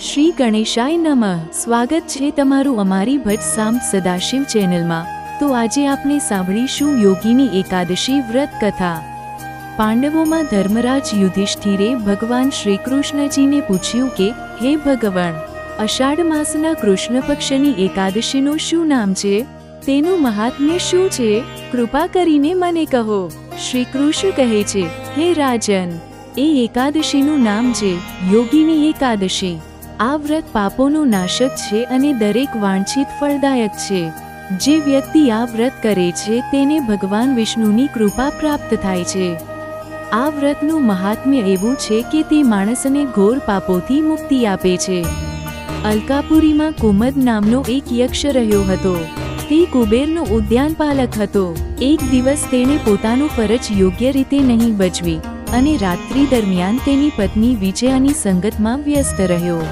શ્રી ગણેશાય નમઃ. સ્વાગત છે તમારું અમારી ભટ્ટ સામ સદાશિવ ચેનલમાં. તો આજે આપણે સાંભળીશું યોગીની એકાદશી વ્રત કથા. પાંડવોમાં ધર્મરાજ યુધિષ્ઠિરે ભગવાન શ્રીકૃષ્ણજીને પૂછ્યું કે, હે ભગવાન, અષાઢ માસના કૃષ્ણ પક્ષની એકાદશીનું શું નામ છે? તેનું મહાત્મ્ય શું છે? કૃપા કરીને મને કહો. શ્રી કૃષ્ણ કહે છે, હે રાજન, એ એકાદશીનું નામ છે યોગીની એકાદશી. આ વ્રત પાપોનું નાશક છે અને દરેક વાંછિત ફળદાયક છે. જે વ્યક્તિ આ વ્રત કરે છે, તેને ભગવાન વિષ્ણુની કૃપા પ્રાપ્ત થાય છે. આ વ્રતનું મહાત્મ્ય એવું છે કે તે માણસને ઘોર પાપોથી મુક્તિ આપે છે. અલકાપુરીમાં કુમદ નામનો એક યક્ષ રહ્યો હતો. તે કુબેરનો ઉદ્યાનપાલક હતો. એક દિવસ તેણે પોતાનું ફરજ યોગ્ય રીતે નહીં બજવી. અને રાત્રિ દરમિયાન તેની પત્ની વિજયાની સંગતમાં વ્યસ્ત રહ્યો.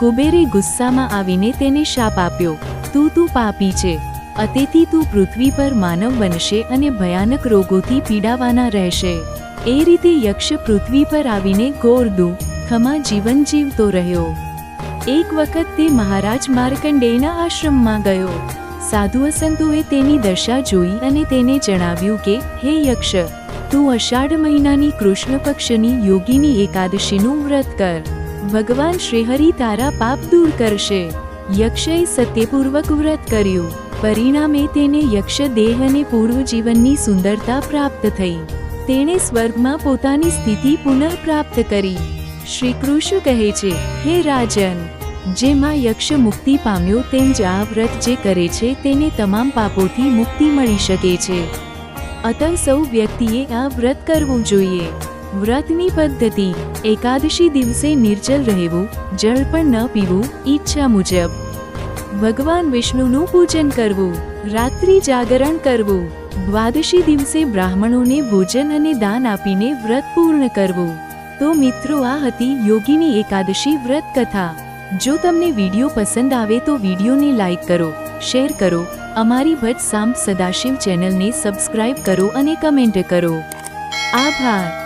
કુબેરે ગુસ્સામાં આવીને તેને શાપ આપ્યો. તું તું પાપી છે. અતેથી તું પૃથ્વી પર માનવ બનશે અને ભયાનક રોગોથી પીડાવાના રહેશે. એ રીતે યક્ષ પૃથ્વી પર આવીને ઘોર ખમા જીવન જીવતો રહ્યો. એક વખત તે મહારાજ માર્કંડેયના આશ્રમમાં ગયો. સાધુ સંતોએ તેની દશા જોઈ અને તેને જણાવ્યું કે, હે યક્ષ તું અષાઢ મહિનાની કૃષ્ણ પક્ષની યોગીની એકાદશીનું વ્રત કર. ભગવાન શ્રીહરિ તારા પાપ દૂર કરશે. યક્ષએ સત્યપૂર્વક વ્રત કર્યું. પરિણામે તેને યક્ષ દેહ અને પૂર્વ જીવનની સુંદરતા પ્રાપ્ત થઈ. તેણે સ્વર્ગમાં પોતાની સ્થિતિ પુનઃ પ્રાપ્ત કરી. શ્રી કૃષ્ણ કહે છે, હે રાજન, જેમાં યક્ષ મુક્તિ પામ્યો તેમ જ આ વ્રત જે કરે છે તેને તમામ પાપોથી મુક્તિ મળી શકે છે. અતઃ સૌ વ્યક્તિએ આ વ્રત કરવું જોઈએ. વ્રતની પદ્ધતિ, એકાદશી દિવસે નિર્જલ રહેવું, જળ પણ ન પીવું, ઈચ્છા મુજબ. ભગવાન વિષ્ણુનું પૂજન કરવું, રાત્રિ જાગરણ કરવું, દ્વાદશી દિવસે બ્રાહ્મણોને ભોજન અને દાન આપીને વ્રત પૂર્ણ કરવું. તો મિત્રો આ હતી યોગીની એકાદશી વ્રત કથા. જો તમને વીડિયો પસંદ આવે તો વિડીયોને લાઈક કરો, શેર કરો, અમારી ભટ્ટ સામ સદાશિવ ચેનલને સબસ્ક્રાઇબ કરો અને કમેન્ટ કરો. આભાર.